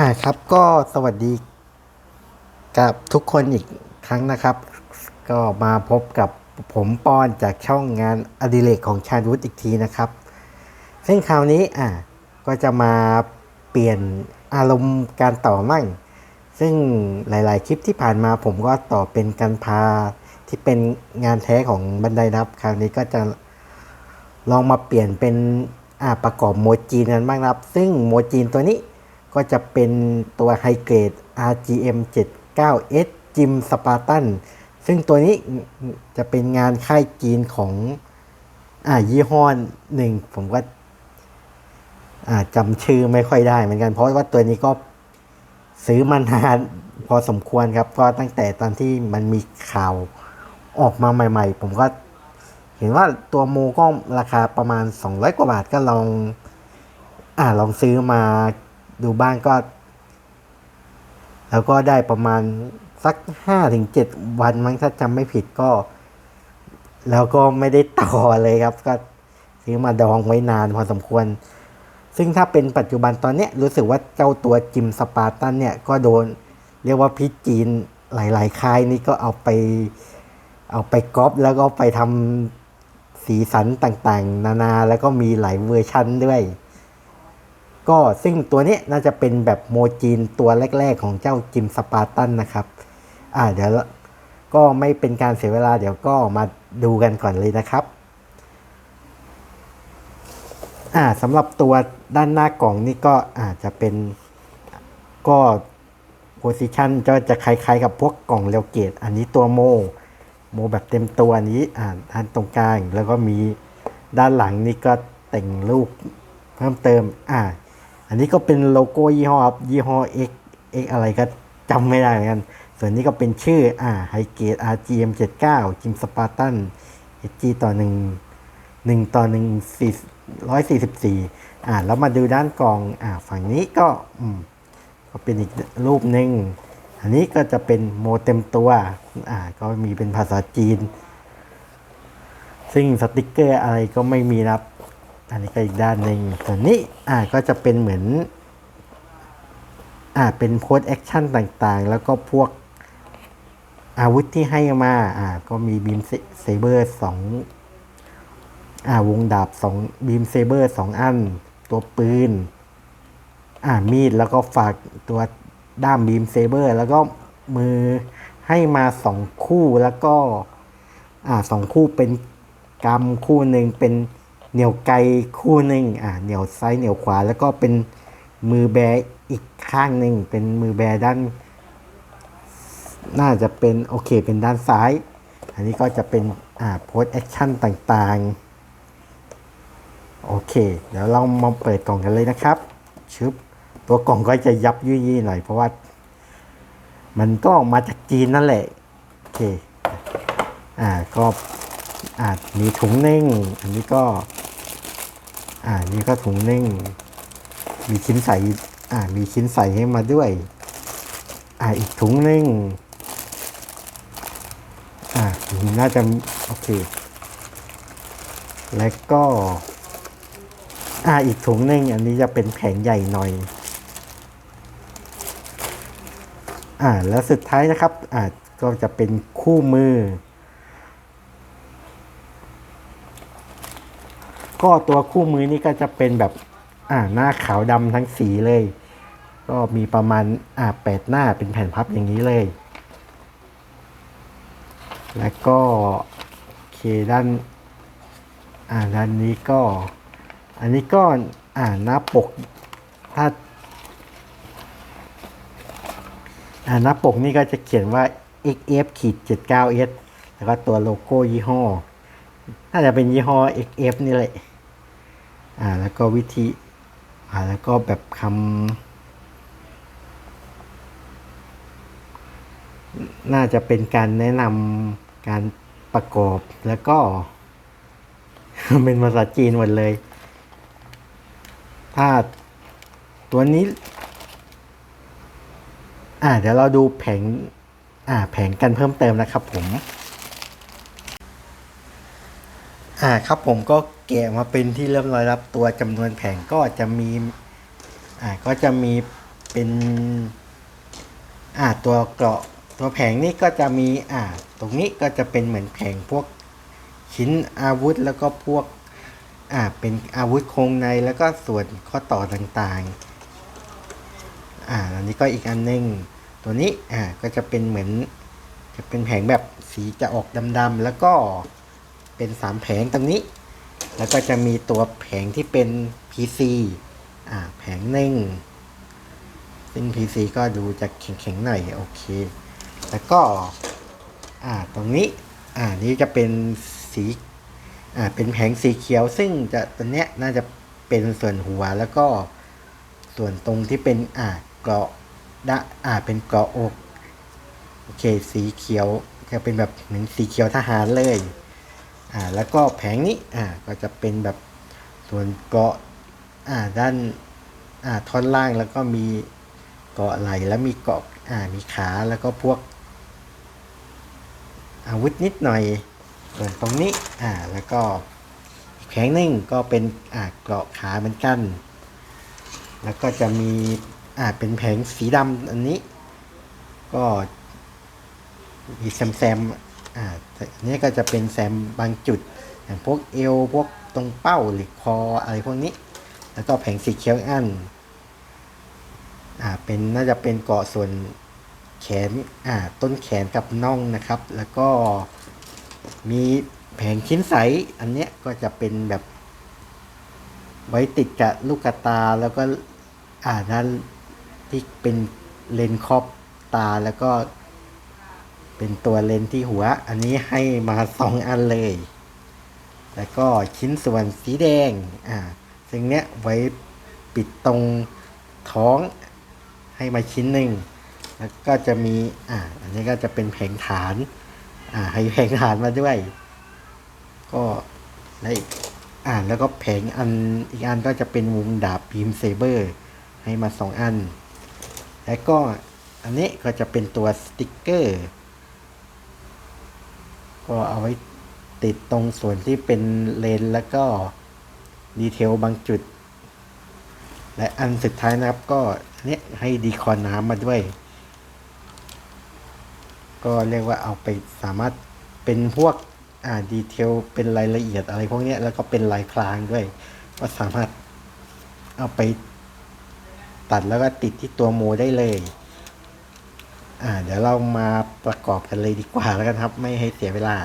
อ่าครับก็สวัสดีกับทุกคนอีกครั้งนะครับ ก็มาพบกับผมปอนจากช่องงานอดิเรกของชาญวุฒิอีกทีนะครับซึ่งคราวนี้อ่าก็จะมาเปลี่ยนอารมณ์การต่อมั่ง ซึ่งหลายๆ คลิปที่ผ่านมาผมก็ต่อเป็นการพาที่เป็นงานแท้ของบันไดนับ คราวนี้ก็จะลองมาเปลี่ยนเป็นอ่าประกอบโมจีนกันบ้างครับ ซึ่งโมจีนตัวนี้ ก็จะเป็นตัวไฮเกรด RGM 79S จิมสปาร์ตันซึ่งตัวนี้จะเป็นงานค่ายจีนของอ่ายี่ห้อหนึ่งผมก็อ่าจำชื่อไม่ค่อยได้เหมือนกันเพราะว่าตัวนี้ก็ซื้อมานานพอสมควรครับก็ตั้งแต่ตอนที่มันมีข่าวออกมาใหม่ ๆ ผมก็เห็นว่าตัวโมก็ราคาประมาณ 200 กว่าบาทก็ลอง อ่าลองซื้อมา ดูบ้างก็ แล้วก็ได้ประมาณสัก5ถึง7วันมั้งถ้าจำไม่ผิดก็ แล้วก็ไม่ได้ต่อเลยครับ ก็ซื้อมาดองไว้นานพอสมควร ซึ่งถ้าเป็นปัจจุบันตอนเนี้ยรู้สึกว่าเจ้าตัวจิมสปาร์ตันเนี่ยก็โดน เรียกว่าพิจีนหลาย ๆ ค่ายนี่ก็เอาไป เอาไปก๊อปแล้วก็ไปทำสีสันต่างๆ นานาแล้วก็มีหลายเวอร์ชันด้วย ก็ซึ่งตัวนี้น่าจะเป็นแบบโมจีนตัวแรก ๆ ของเจ้าจิมสปาร์ตันนะครับ อ่าเดี๋ยวก็ไม่เป็นการเสียเวลาเดี๋ยวก็มาดูกันก่อนเลยนะครับ อ่าสำหรับตัวด้านหน้ากล่องนี่ก็อาจจะเป็นก็โพซิชันก็จะคล้าย ๆ กับพวกกล่องเรวเกต อันนี้ตัวโม โมแบบเต็มตัวนี้อ่าด้านตรงกลางแล้วก็มีด้านหลังนี่ก็แต่งรูปเพิ่มเติม อ่า อันนี้ก็เป็นโลโก้ยี่ห้อยี่ห้อ X X อะไรก็จำไม่ได้เหมือนกัน ส่วนนี้ก็เป็นชื่ออ่าไฮเกต RGM 79จิมสปาร์ตัน HG ต่อหนึ่งหนึ่งต่อหนึ่งสี่ร้อยสี่สิบสี่อ่าแล้วมาดูด้านกล่องอ่าฝั่งนี้ก็อืมก็เป็นอีกรูปหนึ่งอันนี้ก็จะเป็นโมเต็มตัวอ่าก็มีเป็นภาษาจีน ซึ่งสติกเกอร์อะไรก็ไม่มีนะครับ อันนี้ก็อีกด้านหนึ่งส่วนนี้อ่าก็จะเป็นเหมือนอ่าเป็นโพสแอคชั่นต่างๆ แล้วก็พวกอาวุธที่ให้มาอ่าก็มีบีมเซเบอร์สองอ่าวงดาบสองบีมเซเบอร์สองอัน ตัวปืนอ่ามีดแล้วก็ฝากตัวด้ามบีมเซเบอร์แล้วก็มือให้มาสองคู่แล้วก็อ่าสองคู่เป็นกำคู่หนึ่งเป็น เหนี่ยวไกคู่หนึ่งอ่าเหนี่ยวซ้ายเหนี่ยวขวา แล้วก็เป็นมือแบอีกข้างหนึ่งเป็นมือแบด้าน น่าจะเป็นโอเคเป็นด้านซ้าย อันนี้ก็จะเป็นอ่าโพสแอคชั่นต่างๆ โอเค เดี๋ยวเรามาเปิดกล่องกันเลยนะครับชึบตัวกล่องก็จะยับยุยี่หน่อยเพราะว่า มันก็มาจากจีนนั่นแหละ โอเค อ่าก็อ่ามีถุงนึ่งอันนี้ก็ อ่า นี่ก็ถุงนึ่ง มีชิ้นใส่อ่า มีชิ้นใส่ให้มาด้วย อ่า อีกถุงนึ่ง อ่าน่าจะ โอเค แล้วก็ อ่า อีกถุงนึ่ง อันนี้จะเป็นแผงใหญ่หน่อย อ่า แล้วสุดท้ายนะครับ อ่า ก็จะเป็นคู่มือ ก็ตัวคู่มือนี่ก็จะเป็นแบบอ่าหน้าขาวดำทั้งสีเลย ก็มีประมาณอ่าแปดหน้าเป็นแผ่นพับอย่างนี้เลย แล้วก็เคด้านอ่าด้านนี้ก็ อันนี้ก็อ่าหน้าปกถ้าอ่าหน้าปกนี่ก็จะเขียนว่า XF ขีด 79S แล้วก็ตัวโลโก้ยี่ห้อ น่าจะเป็นยี่ห้อ XF นี่แหละ อ่า แล้วก็วิธี อ่า แล้วก็แบบคำ น่าจะเป็นการแนะนำการประกอบ แล้วก็ เป็นภาษาจีนหมดเลย ถ้าตัวนี้ อ่า เดี๋ยวเราดูแผง อ่า แผงกันเพิ่มเติมนะครับผม อ่าครับผมก็แกะมาเป็นที่เรียบร้อยรับตัวจำนวนแผงก็จะมีอ่าก็จะมีเป็นอ่าตัวเกราะตัวแผงนี่ก็จะมีอ่าตรงนี้ก็จะเป็นเหมือนแผงพวกชิ้นอาวุธแล้วก็พวกอ่าเป็นอาวุธโครงในแล้วก็ส่วนข้อต่อต่างๆอ่าอันนี้ก็อีกอันหนึงตัวนี้อ่าก็จะเป็นเหมือนจะเป็นแผงแบบสีจะออกดำๆแล้วก็ เป็นสามแผงตรงนี้ แล้วก็จะมีตัวแผงที่เป็น PC อ่าแผงหนึ่งซึ่ง PC ก็ดูจะแข็งๆหน่อยโอเค แล้วก็อ่าตรงนี้อ่านี่จะเป็นสีอ่าเป็นแผงสีเขียว ซึ่งจะตัวเนี้ยน่าจะเป็นส่วนหัวแล้วก็ส่วนตรงที่เป็นอ่าเกราะดะอ่าเป็นเกราะอกโอเค สีเขียวจะเป็นแบบเหมือนสีเขียวทหารเลย อ่าแล้วก็แผงนี้อ่าก็จะเป็นแบบส่วนเกาะอ่าด้านอ่าท่อนล่างแล้วก็มีเกาะไหลแล้วมีเกาะอ่ามีขาแล้วก็พวก อาวุธนิดหน่อย ส่วนตรงนี้อ่าแล้วก็แผงหนึ่งก็เป็นอ่าเกาะขาเหมือนกัน แล้วก็จะมีอ่าเป็นแผงสีดำอันนี้ ก็มีแซมแซม อ่าแต่อันนี้ก็จะเป็นแซมบางจุดอย่างพวกเอวพวกตรงเป้าหรือคออะไรพวกนี้ แล้วก็แผงสีเขียวอันอ่าเป็นน่าจะเป็นเกาะส่วนแขนอ่าต้นแขนกับน่องนะครับ แล้วก็มีแผงชิ้นใสอันเนี้ยก็จะเป็นแบบ ไว้ติดกับลูกตาแล้วก็อ่าด้านที่เป็นเลนครอบตาแล้วก็ เป็นตัวเลนส์ที่หัว อันนี้ให้มาสองอันเลย แล้วก็ชิ้นส่วนสีแดง อ่า ซึ่งเนี้ยไว้ปิดตรงท้องให้มาชิ้นหนึ่ง แล้วก็จะมี อ่า อันนี้ก็จะเป็นแผงฐาน อ่า ให้แผงฐานมาด้วย ก็และอีกอ่า แล้วก็แผงอันอีกอันก็จะเป็นวงดาบบีมเซเบอร์ ให้มาสองอัน แล้วก็อันนี้ก็จะเป็นตัวสติกเกอร์ ก็เอาไว้ติดตรงส่วนที่เป็นเลนแล้วก็ดีเทลบางจุด และอันสุดท้ายนะครับก็เนี้ยให้ดีคอน้ำมาด้วย ก็เรียกว่าเอาไปสามารถเป็นพวกอ่าดีเทลเป็นรายละเอียดอะไรพวกนี้แล้วก็เป็นลายพรางด้วย ก็สามารถเอาไปตัดแล้วก็ติดที่ตัวโมได้เลย อ่า เดี๋ยวเรามาประกอบกันเลยดีกว่าแล้วกันครับ ไม่ให้เสียเวลา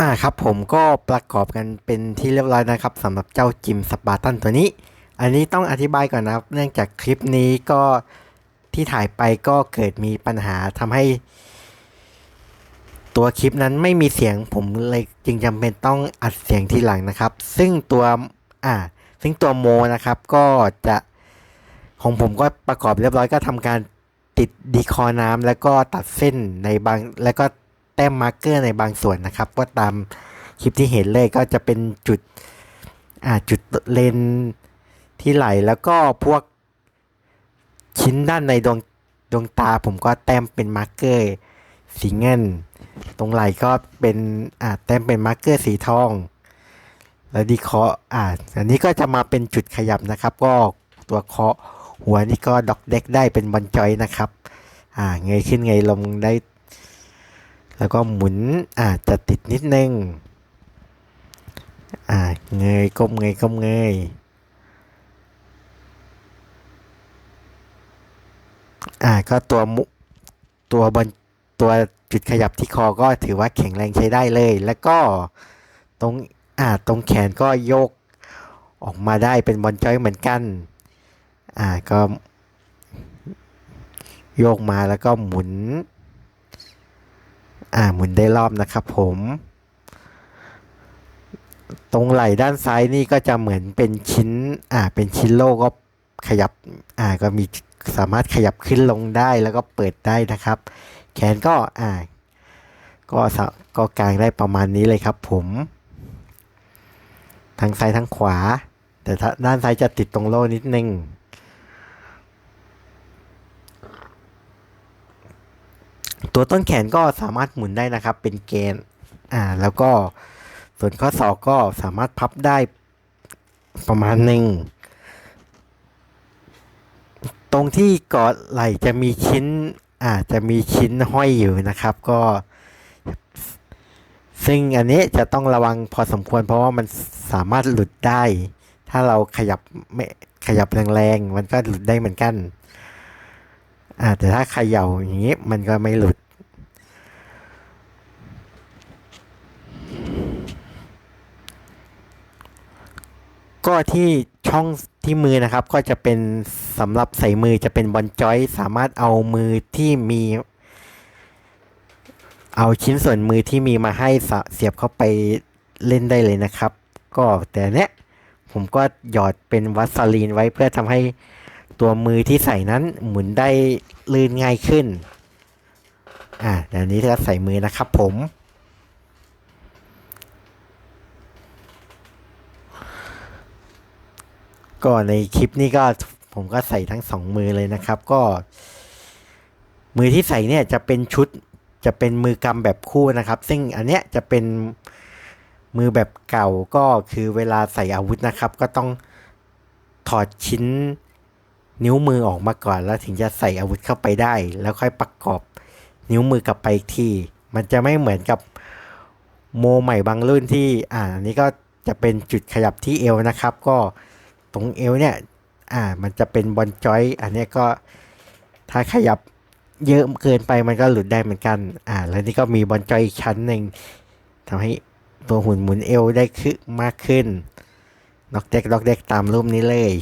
อ่าครับผมก็ประกอบกันเป็นที่เรียบร้อยนะครับสำหรับเจ้าจิมสปาร์ตันตัวนี้ อันนี้ต้องอธิบายก่อนนะครับ เนื่องจากคลิปนี้ก็ที่ถ่ายไปก็เกิดมีปัญหาทำให้ ตัวคลิปนั้นไม่มีเสียงผมเลยจึงจำเป็นต้องอัดเสียงทีหลังนะครับ ซึ่งตัวอ่า ซึ่งตัวโมนะครับก็จะของผมก็ประกอบเรียบร้อยก็ทำการติดดีคอน้ำแล้วก็ตัดเส้นในบาง แล้วก็แต้มมาร์กเกอร์ในบางส่วนนะครับ ก็ตามคลิปที่เห็นเลยก็จะเป็นจุดอ่าจุดเลนที่ไหลแล้วก็พวกชิ้นด้านในดวงดวงตาผมก็แต้มเป็นมาร์กเกอร์สีเงิน ตรงไหลก็เป็นอ่าแต้มเป็นมาร์กเกอร์สีทอง แล้วดีเคาะอ่าอันนี้ก็จะมาเป็นจุดขยับนะครับ ก็ตัวเคาะหัวนี่ก็ดอกเด็กได้เป็นบอลจอยนะครับ อ่าเงยขึ้นเงยลงได้ แล้วก็หมุนอ่าจะติดนิดนึงอ่าเงยก้มเงยก้มเงยอ่าก็ตัวมุตัวบอลตัวจุดขยับที่คอก็ถือว่าแข็งแรงใช้ได้เลย แล้วก็ตรง อ่าตรงแขนก็โยกออกมาได้เป็นบอลจอยเหมือนกัน อ่าก็โยกมาแล้วก็หมุน อ่าหมุนได้รอบนะครับผม ตรงไหล่ด้านซ้ายนี่ก็จะเหมือนเป็นชิ้น อ่าเป็นชิ้นโล่ก็ขยับ อ่าก็มีสามารถขยับขึ้นลงได้แล้วก็เปิดได้นะครับ แขนก็อ่าก็ก็กางได้ประมาณนี้เลยครับผม ทั้งซ้ายทั้งขวา แต่ถ้าด้านซ้ายจะติดตรงโล่นิดนึงตัวต้นแขนก็สามารถหมุนได้นะครับเป็นเกณฑ์อ่าแล้วก็ส่วนข้อศอกก็สามารถพับได้ประมาณหนึ่งตรงที่กาะไหล่จะมีชิ้นอ่าจะมีชิ้นห้อยอยู่นะครับ ก็ ซึ่งอันนี้จะต้องระวังพอสมควรเพราะว่ามันสามารถหลุดได้ ถ้าเราขยับไม่ขยับแรงๆ มันก็หลุดได้เหมือนกันอ่าแต่ถ้าเขย่าอย่างนี้มันก็ไม่หลุด ก็ที่ช่องที่มือนะครับ ก็จะเป็นสำหรับใส่มือจะเป็นบอลจอย สามารถเอามือที่มี เอาชิ้นส่วนมือที่มีมาให้เสียบเข้าไปเล่นได้เลยนะครับ ก็แต่เนี้ยผมก็หยอดเป็นวัสลีนไว้เพื่อทำให้ตัวมือที่ใส่นั้นหมุนได้ลื่นง่ายขึ้น อ่าเดี๋ยวนี้จะใส่มือนะครับผม ก็ในคลิปนี้ก็ผมก็ใส่ทั้งสองมือเลยนะครับ ก็ มือที่ใส่เนี่ยจะเป็นชุด จะเป็นมือกำแบบคู่นะครับ ซึ่งอันเนี้ยจะเป็นมือแบบเก่าก็คือเวลาใส่อาวุธนะครับ ก็ต้องถอดชิ้นนิ้วมือออกมาก่อน แล้วถึงจะใส่อาวุธเข้าไปได้ แล้วค่อยประกอบนิ้วมือกลับไปอีกทีมันจะไม่เหมือนกับโมใหม่บางรุ่นที่อ่าอันนี้ก็จะเป็นจุดขยับที่เอวนะครับ ก็ตรงเอวเนี่ยอ่ามันจะเป็นบอลจอย อันเนี้ยก็ถ้าขยับ เยอะเกินไปมันก็หลุดได้เหมือนกัน อ่า แล้วนี่ก็มีบอลจอยอีกชั้นหนึ่งทำให้ตัวหุ่นหมุนเอวได้ขึ้นมากขึ้นล็อกเด็กล็อกเด็กตามรูปนี้เลย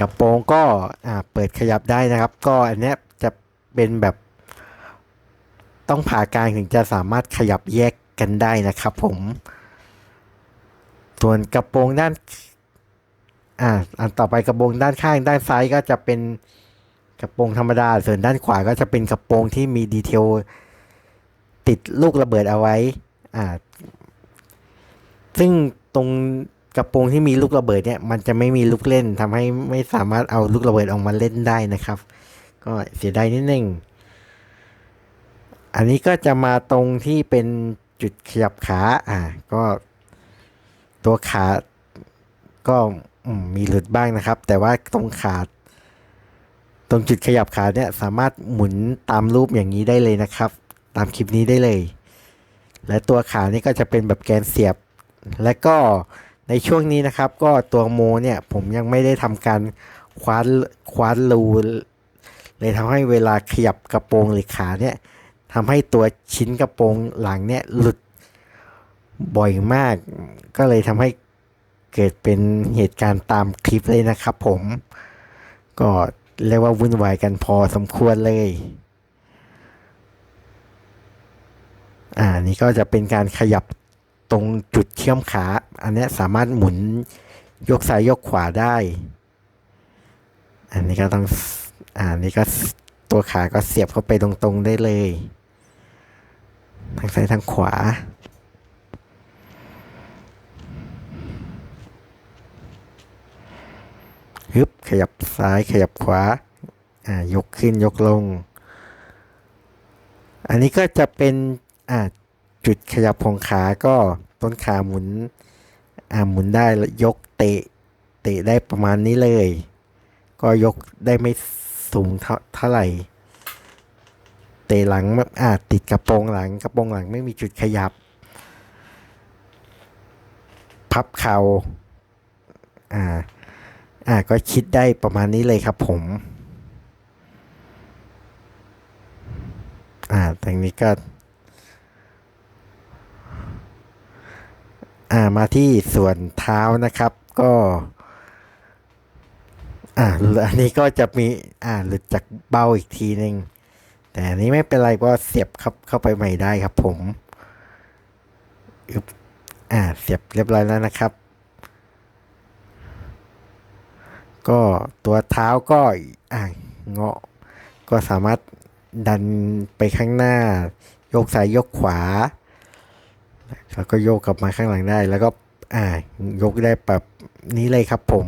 กระโปรงก็อ่าเปิดขยับได้นะครับ ก็อันนี้จะเป็นแบบ ต้องผ่ากลางถึงจะสามารถขยับแยกกันได้นะครับผม ส่วนกระโปรงด้านอ่าอันต่อไปกระโปรงด้านข้างด้านซ้ายก็จะเป็น กระโปรงธรรมดา ส่วนด้านขวาก็จะเป็นกระโปรงที่มีดีเทลติดลูกระเบิดเอาไว้ อ่า ซึ่งตรงกระโปรงที่มีลูกระเบิดเนี่ย มันจะไม่มีลูกเล่นทำให้ไม่สามารถเอาลูกระเบิดออกมาเล่นได้นะครับ ก็เสียดายนิดนึง อันนี้ก็จะมาตรงที่เป็นจุดขยับขา อ่า ก็ตัวขา ก็มีหลุดบ้างนะครับ แต่ว่าตรงขา ตรงจุดขยับขาเนี่ยสามารถหมุนตามรูปอย่างนี้ได้เลยนะครับ ตามคลิปนี้ได้เลย และตัวขานี่ก็จะเป็นแบบแกนเสียบ และก็ในช่วงนี้นะครับ ก็ตัวโมเนี่ยผมยังไม่ได้ทำการคว้านคว้านรูเลยทำให้เวลาขยับกระโปรงหรือขาเนี่ยทำให้ตัวชิ้นกระโปรงหลังเนี่ยหลุดบ่อยมาก ก็เลยทำให้เกิดเป็นเหตุการณ์ตามคลิปเลยนะครับผม ก็ เรียกว่าวุ่นวายกันพอสมควรเลย อ่า นี่ก็จะเป็นการขยับตรงจุดเชื่อมขา อันนี้สามารถหมุนยกซ้ายยกขวาได้ อันนี้ก็ต้อง อ่านี่ก็ตัวขาก็เสียบเข้าไปตรงๆได้เลย ทางซ้ายทางขวา ฮึบขยับซ้ายขยับขวาอ่ายกขึ้นยกลง อันนี้ก็จะเป็นอ่าจุดขยับของขาก็ต้นขาหมุนอ่าหมุนได้ยกเตะเตะได้ประมาณนี้เลย ก็ยกได้ไม่สูงเท่าเท่าไหร่เตะหลังอ่าติดกระโปรงหลังกระโปรงหลังไม่มีจุดขยับ พับเข่าอ่า อ่าก็คิดได้ประมาณนี้เลยครับผมอ่าตรงนี้ก็อ่ามาที่ส่วนเท้านะครับก็อ่าอันนี้ก็จะมีอ่าหลุดจากเบ้าอีกทีหนึ่งแต่อันนี้ไม่เป็นไรก็เสียบเข้าเข้าไปใหม่ได้ครับผมอ่าเสียบเรียบร้อยแล้วนะครับ ก็ตัวเท้าก็อ่าเงาะ ก็สามารถดันไปข้างหน้า ยกซ้ายยกขวา แล้วก็โยกกลับมาข้างหลังได้ แล้วก็อ่ายกได้แบบนี้เลยครับผม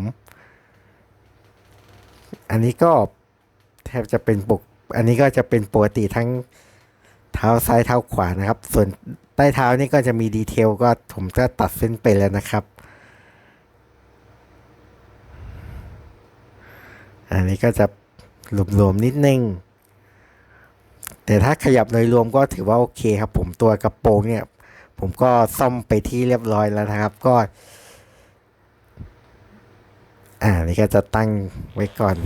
อันนี้ก็แทบจะเป็นปก อันนี้ก็จะเป็นปกติทั้งเท้าซ้ายเท้าขวานะครับ ส่วนใต้เท้านี่ก็จะมีดีเทลก็ผมก็ตัดเส้นไปแล้วนะครับ อันนี้ก็จะหลวมๆนิดนึง แต่ถ้าขยับโดยรวมก็ถือว่าโอเคครับ ผมตัวกระโปรงเนี่ย ผมก็ซ่อมไปที่เรียบร้อยแล้วนะครับ ก็ อ่านี่ก็จะตั้งไว้ก่อน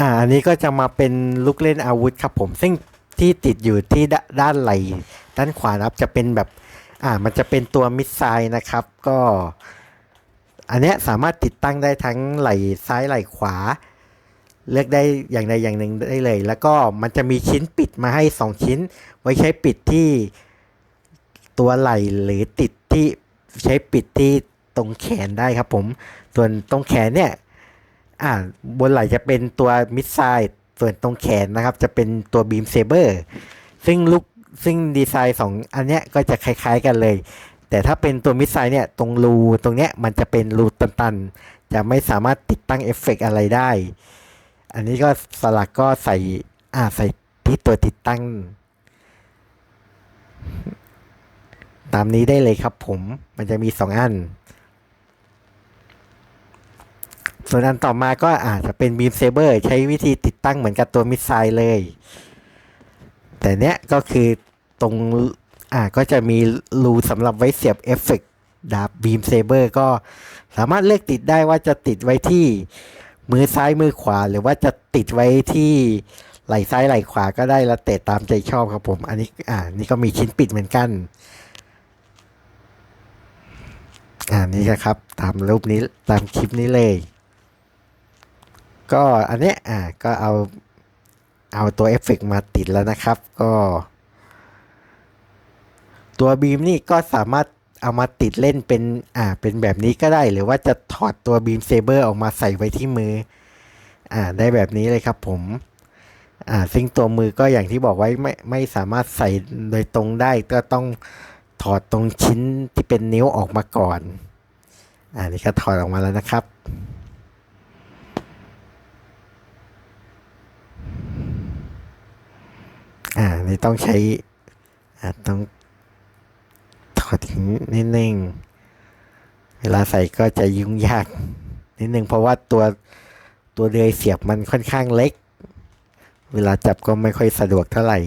อ่าอันนี้ก็จะมาเป็นลูกเล่นอาวุธครับผม ซึ่งที่ติดอยู่ที่ด้านไหลด้านขวานะครับจะเป็นแบบอ่ามันจะเป็นตัวมิสไซล์นะครับ ก็ อันเนี้ยสามารถติดตั้งได้ทั้งไหลซ้ายไหลขวา เลือกได้อย่างใดอย่างหนึ่งได้เลย แล้วก็มันจะมีชิ้นปิดมาให้ 2 ชิ้น ไว้ใช้ปิดที่ตัวไหลหรือติดที่ใช้ปิดที่ตรงแขนได้ครับผม ส่วนตรงแขนเนี่ย อ่าบนไหล่จะเป็นตัวมิดไซด์ส่วนตรงแขนนะครับ จะเป็นตัวบีมเซเบอร์ซึ่งลูกซึ่งดีไซน์สองอันเนี้ยก็จะคล้าย ๆกันเลย แต่ถ้าเป็นตัวมิดไซด์เนี่ยตรงรูตรงเนี้ยมันจะเป็นรูตันๆ จะไม่สามารถติดตั้งเอฟเฟกต์อะไรได้ อันนี้ก็สลักก็ใส่อ่าใส่ที่ตัวติดตั้ง ตามนี้ได้เลยครับผมมันจะมีสองอัน ส่วนอันต่อมาก็อาจจะเป็นบีมเซเบอร์ใช้วิธีติดตั้งเหมือนกับตัวมิสไซล์เลย แต่เนี้ยก็คือตรงอ่าก็จะมีรูสำหรับไว้เสียบเอฟเฟกดาบบีมเซเบอร์ก็สามารถเลือกติดได้ว่าจะติดไว้ที่มือซ้ายมือขวา หรือว่าจะติดไว้ที่ไหล่ซ้ายไหล่ขวาก็ได้แล้วแต่ตามใจชอบครับผม อันนี้อ่านี่ก็มีชิ้นปิดเหมือนกัน อ่านี่นะครับ ตามรูปนี้ตามคลิปนี้เลย ก็อันเนี้ยอ่าก็เอาเอาตัวเอฟเฟกต์มาติดแล้วนะครับ ก็ ตัวบีมนี่ก็สามารถเอามาติดเล่นเป็นอ่าเป็นแบบนี้ก็ได้ หรือว่าจะถอดตัวบีมเซเบอร์ออกมาใส่ไว้ที่มือ อ่าได้แบบนี้เลยครับผมอ่าซึ่งตัวมือก็อย่างที่บอกไว้ไม่ไม่สามารถใส่โดยตรงได้ ก็ต้องถอดตรงชิ้นที่เป็นนิ้วออกมาก่อน อ่านี่ก็ถอดออกมาแล้วนะครับ อ่านี่ต้องใช้อ่าต้องถอดทิ้งนิดนึงเวลาใส่ก็จะยุ่งยากนิดนึงเพราะว่าตัวตัวเดือยเสียบมันค่อนข้างเล็ก เวลาจับก็ไม่ค่อยสะดวกเท่าไหร่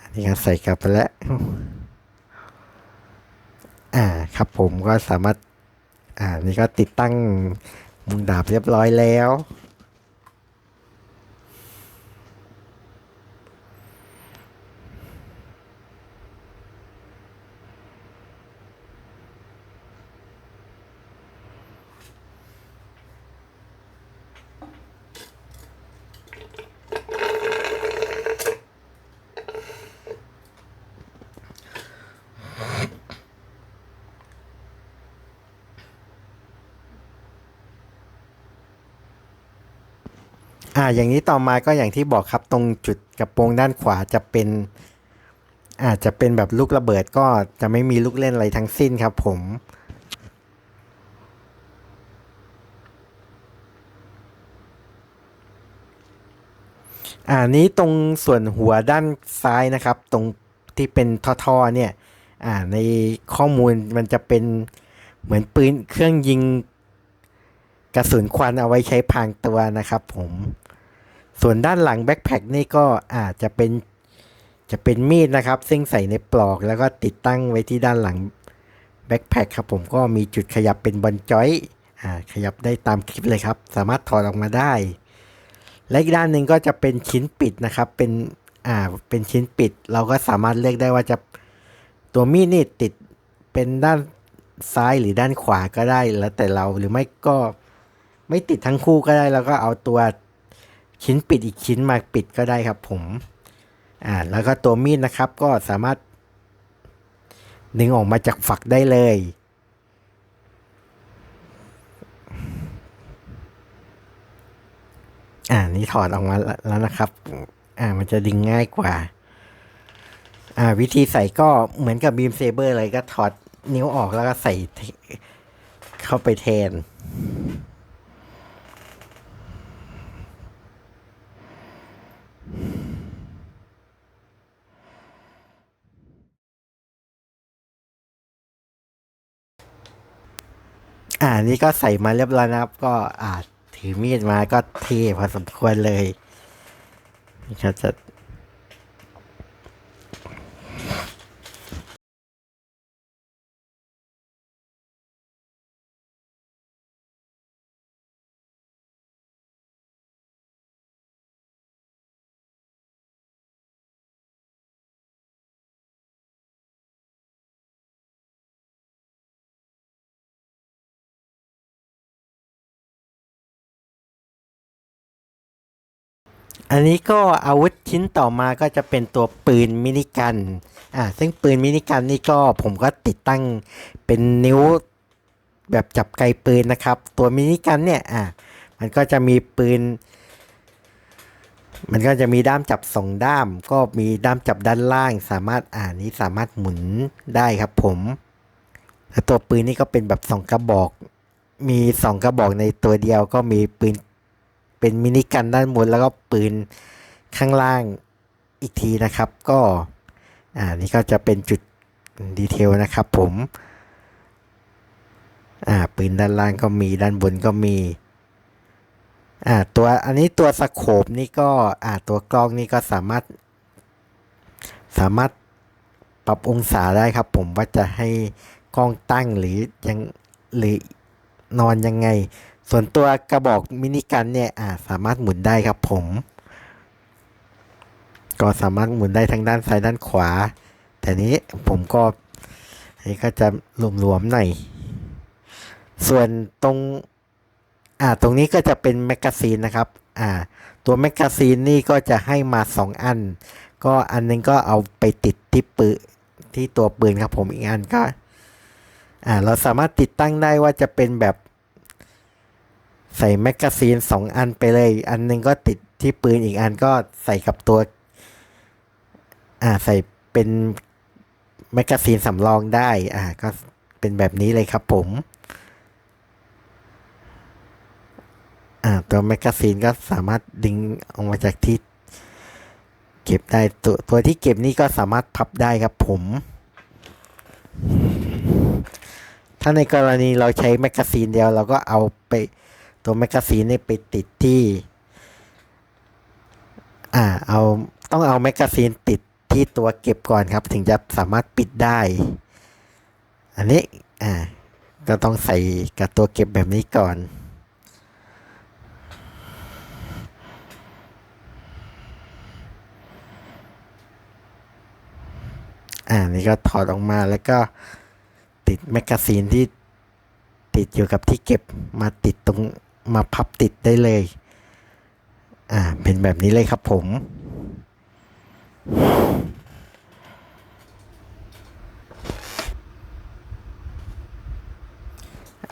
อันนี้ก็ใส่กลับไปแล้วอ่าครับผมก็สามารถอ่านี่ก็ติดตั้งมุมดาบเรียบร้อยแล้ว อ่าอย่างนี้ต่อมาก็อย่างที่บอกครับตรงจุดกระโปรงด้านขวาจะเป็นอาจจะเป็นแบบลูกระเบิดก็จะไม่มีลูกเล่นอะไรทั้งสิ้นครับผม อ่านี้ตรงส่วนหัวด้านซ้ายนะครับ ตรงที่เป็นท่อๆเนี่ย อ่าในข้อมูลมันจะเป็นเหมือนปืนเครื่องยิงกระสุนควันเอาไว้ใช้พางตัวนะครับผม ส่วนด้านหลังแบ็คแพคนี่ก็อาจจะเป็นจะเป็นมีดนะครับ ซึ่งใส่ในปลอกแล้วก็ติดตั้งไว้ที่ด้านหลังแบ็คแพคครับผมก็มีจุดขยับเป็นบอลจอยอ่าขยับได้ตามคลิปเลยครับ สามารถถอดออกมาได้ และอีกด้านหนึ่งก็จะเป็นชิ้นปิดนะครับ เป็นอ่าเป็นชิ้นปิด เราก็สามารถเลือกได้ว่าจะตัวมีดนี่ติดเป็นด้านซ้ายหรือด้านขวาก็ได้แล้วแต่เราหรือไม่ก็ไม่ติดทั้งคู่ก็ได้ แล้วก็เอาตัว ชิ้นปิดอีกชิ้นมาปิดก็ได้ครับผมอ่าแล้วก็ตัวมีดนะครับก็สามารถดึงออกมาจากฝักได้เลย อ่านี่ถอดออกมาแล้วนะครับ อ่ามันจะดึงง่ายกว่า อ่า วิธีใส่ก็เหมือนกับบีมเซเบอร์เลยก็ถอดนิ้วออกแล้วก็ใส่เทเข้าไปแทน อ่านี่ก็ใส่มาเรียบร้อยนะครับ ก็อ่าถือมีดมาก็เทพอสมควรเลยนี่ก็จะ อันนี้ก็อาวุธชิ้นต่อมาก็จะเป็นตัวปืนมินิกัน อ่า ซึ่งปืนมินิกันนี่ก็ผมก็ติดตั้งเป็นนิ้วแบบจับไกลปืนนะครับ ตัวมินิกันเนี่ย อ่า มันก็จะมีปืน มันก็จะมีด้ามจับสองด้าม ก็มีด้ามจับด้านล่าง สามารถอ่านี้สามารถหมุนได้ครับผมแล้วตัวปืนนี่ก็เป็นแบบสองกระบอก มีสองกระบอกในตัวเดียวก็มีปืน เป็นมินิกันด้านบนแล้วก็ปืนข้างล่างอีกทีนะครับ ก็อ่านี่ก็จะเป็นจุดดีเทลนะครับผมอ่าปืนด้านล่างก็มีด้านบนก็มีอ่าตัวอันนี้ตัวสโคปนี่ก็อ่าตัวกล้องนี่ก็สามารถ สามารถปรับองศาได้ครับ ผมว่าจะให้กล้องตั้งหรือยังหรือนอนยังไง ส่วนตัวกระบอกมินิกันเนี่ยอ่าสามารถหมุนได้ครับผม ก็สามารถหมุนได้ทั้งด้านซ้ายด้านขวา แต่นี้ผมก็อันนี้ก็จะหลวมๆหน่อย ส่วนตรงอ่าตรงนี้ก็จะเป็นแมกกาซีนนะครับอ่าตัวแมกกาซีนนี่ก็จะให้มาสองอัน ก็อันนึงก็เอาไปติดที่ปืนที่ตัวปืนครับผมอีกอันก็อ่าเราสามารถติดตั้งได้ว่าจะเป็นแบบ ใส่แมกกาซีนสองอันไปเลย อันหนึงก็ติดที่ปืนอีกอันก็ใส่กับตัว อ่าใส่เป็นแมกกาซีนสำรองได้ อ่า ก็เป็นแบบนี้เลยครับผม อ่า ตัวแมกกาซีนก็สามารถดึงออกมาจากที่ เก็บได้ตัวตัวที่เก็บนี่ก็สามารถพับได้ครับผม ถ้าในกรณีเราใช้แมกกาซีนเดียวเราก็เอาไป ตัวแมกกาซีนนี่ไปติดที่ อ่า เอาต้องเอาแมกกาซีนติดที่ตัวเก็บก่อนครับ ถึงจะสามารถปิดได้ อันนี้ อ่า ก็ต้องใส่กับตัวเก็บแบบนี้ก่อนอ่านี่ก็ถอดออกมาแล้วก็ติดแมกกาซีนที่ติดอยู่กับที่เก็บมาติดตรง มาพับติดได้เลย อ่า เป็นแบบนี้เลยครับผม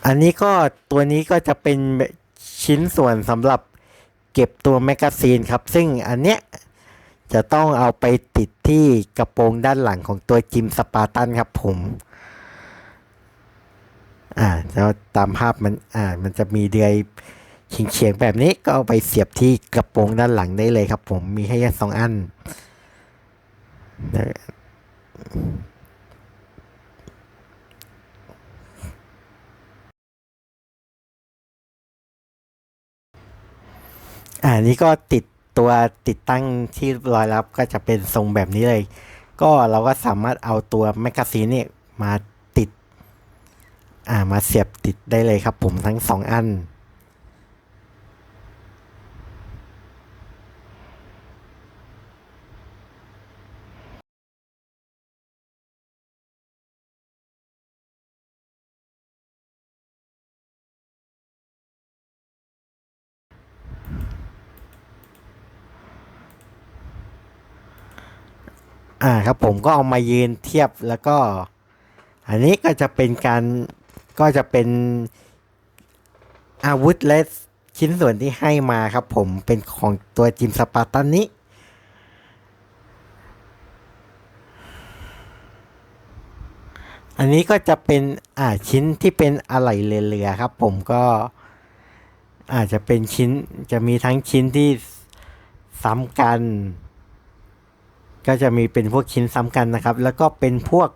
อันนี้ก็ตัวนี้ก็จะเป็นชิ้นส่วนสำหรับเก็บตัวแมกกาซีนครับ ซึ่งอันเนี้ยจะต้องเอาไปติดที่กระโปรงด้านหลังของตัวจิมสปาร์ตันครับผม อ่าแล้วตามภาพมันอ่ามันจะมีเดือยเฉียงๆแบบนี้ก็เอาไปเสียบที่กระโปรงด้านหลังได้เลยครับ ผมมีให้แค่สองอันอ่านี่ก็ติดตัวติดตั้งที่รียร้อยล้วก็จะเป็นทรงแบบนี้เลย ก็เราก็สามารถเอาตัวแมกกาซีนเนี่ยมา อ่ามาเสียบติดได้เลยครับผมทั้งสองอัน อ่าครับผมก็เอามายืนเทียบแล้วก็ อันนี้ก็จะเป็นการ ก็จะเป็นอาวุธและชิ้นส่วนที่ให้มาครับผมเป็นของตัวจิมสปาร์ตันนี้อันนี้ก็จะเป็นอ่าชิ้นที่เป็นอะไหล่เรือครับ ผมก็อาจจะเป็นชิ้นจะมีทั้งชิ้นที่ซ้ำกัน ก็จะมีเป็นพวกชิ้นซ้ำกันนะครับ แล้วก็เป็นพวก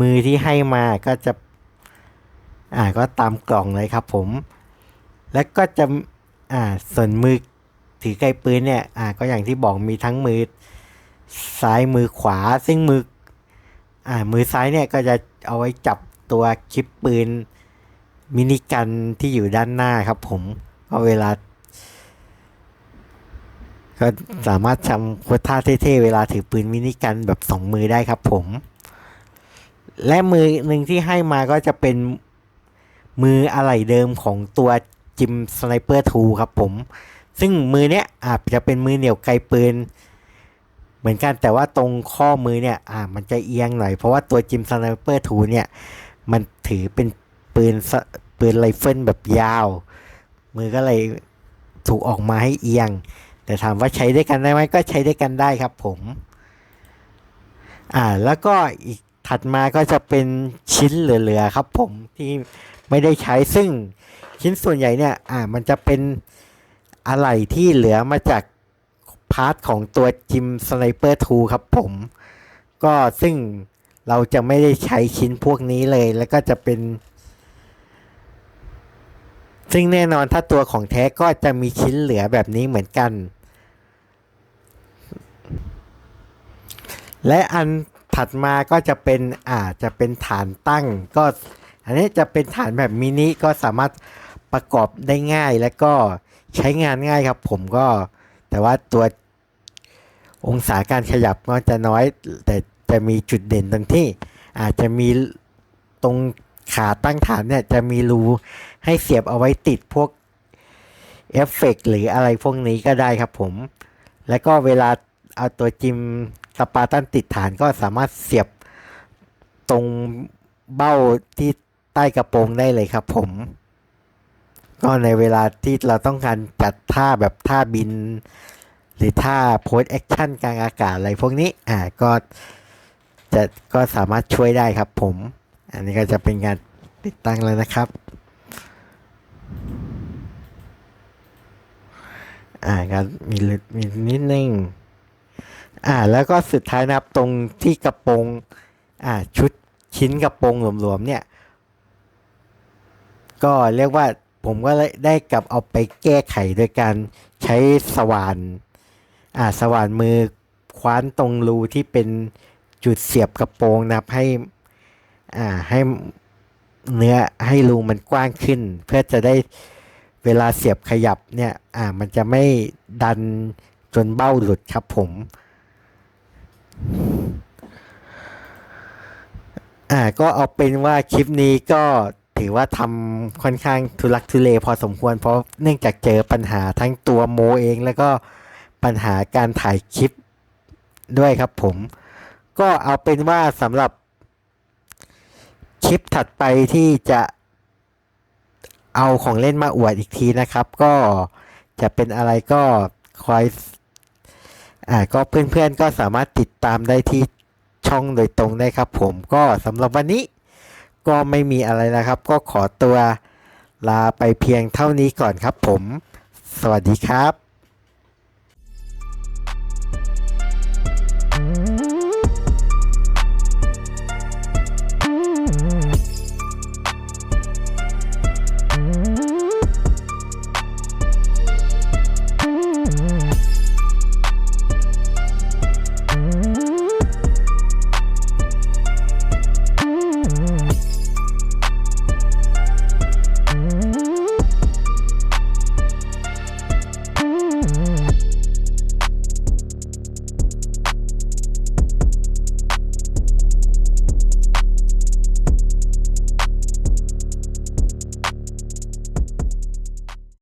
มือที่ให้มาก็จะ อ่าก็ตามกล่องเลยครับผม แล้วก็จะอ่าส่วนมือถือไกลปืนเนี่ยอ่าก็อย่างที่บอกมีทั้งมือซ้ายมือขวา ซึ่งมืออ่ามือซ้ายเนี่ยก็จะเอาไว้จับตัวคลิปปืนมินิกันที่อยู่ด้านหน้าครับผมก็เวลา ก็สามารถทำโคท่าเท่ๆเวลาถือปืนมินิกันแบบสองมือได้ครับผม และมือหนึ่งที่ให้มาก็จะเป็น มืออะไหล่เดิมของตัวจิมสไนเปอร์ทูครับผม ซึ่งมือเนี้ยอาจจะเป็นมือเหนี่ยวไกลปืน เหมือนกันแต่ว่าตรงข้อมือเนี่ยอ่ามันจะเอียงหน่อย เพราะว่าตัวจิมสไนเปอร์ทูเนี่ย มันถือเป็นปืนสปืนไรเฟิลแบบยาว มือก็เลยถูกออกมาให้เอียง แต่ถามว่าใช้ได้กันได้ไหมก็ใช้ได้กันได้ครับผมอ่าแล้วก็อีกถัดมาก็จะเป็นชิ้นเหลือๆครับผมที่ ไม่ได้ใช้ซึ่งชิ้นส่วนใหญ่เนี่ยอ่ามันจะเป็นอะไหล่ที่เหลือมาจากพาร์ทของตัวจิมสไนเปอร์ทูครับผม ก็ซึ่งเราจะไม่ได้ใช้ชิ้นพวกนี้เลย แล้วก็จะเป็น ซึ่งแน่นอนถ้าตัวของแท้ก็จะมีชิ้นเหลือแบบนี้เหมือนกัน และอันถัดมาก็จะเป็นอาจะเป็นฐานตั้งก็ อันนี้จะเป็นฐานแบบมินิก็สามารถประกอบได้ง่ายและก็ใช้งานง่ายครับ ผมก็แต่ว่าตัวองศาการขยับก็จะน้อย แต่จะมีจุดเด่นตรงที่ อาจจะมีตรงขาตั้งฐานเนี่ยจะมีรูให้เสียบเอาไว้ติดพวกเอฟเฟกต์หรืออะไรพวกนี้ก็ได้ครับผม แล้วก็เวลาเอาตัวจิมสปาร์ตันติดฐานก็สามารถเสียบตรงเบ้าที่ ใต้กระโปรงได้เลยครับผม ก็ในเวลาที่เราต้องการจัดท่าแบบท่าบิน หรือท่าโพสแอคชั่นกลางอากาศอะไรพวกนี้อ่าก็จะก็สามารถช่วยได้ครับผม อันนี้ก็จะเป็นงานติดตั้งแล้วนะครับอ่าก็มีลึกมีนิดนึงอ่าแล้วก็สุดท้ายนะครับตรงที่กระโปรงอ่าชุดชิ้นกระโปรงหลวมๆเนี่ย ก็เรียกว่าผมก็ได้กลับเอาไปแก้ไขโดยการใช้สว่านอ่าสว่านมือคว้านตรงรูที่เป็นจุดเสียบกระโปรงนะครับให้อ่าให้เนื้อให้รูมันกว้างขึ้น เพื่อจะได้เวลาเสียบขยับเนี่ยอ่ามันจะไม่ดันจนเบ้าหลุดครับผมอ่าก็เอาเป็นว่าคลิปนี้ก็ ถือว่าทำค่อนข้างทุลักทุเลพอสมควร เพราะเนื่องจากเจอปัญหาทั้งตัวโมเอง แล้วก็ปัญหาการถ่ายคลิปด้วยครับผม ก็เอาเป็นว่าสำหรับคลิปถัดไปที่จะเอาของเล่นมาอวดอีกทีนะครับ ก็จะเป็นอะไรก็คอยอ่าก็เพื่อนๆก็สามารถติดตามได้ที่ช่องโดยตรงได้ครับผมก็สำหรับวันนี้ ก็ไม่มีอะไรนะครับ ก็ขอตัวลาไปเพียงเท่านี้ก่อนครับผม สวัสดีครับ Mm-hmm.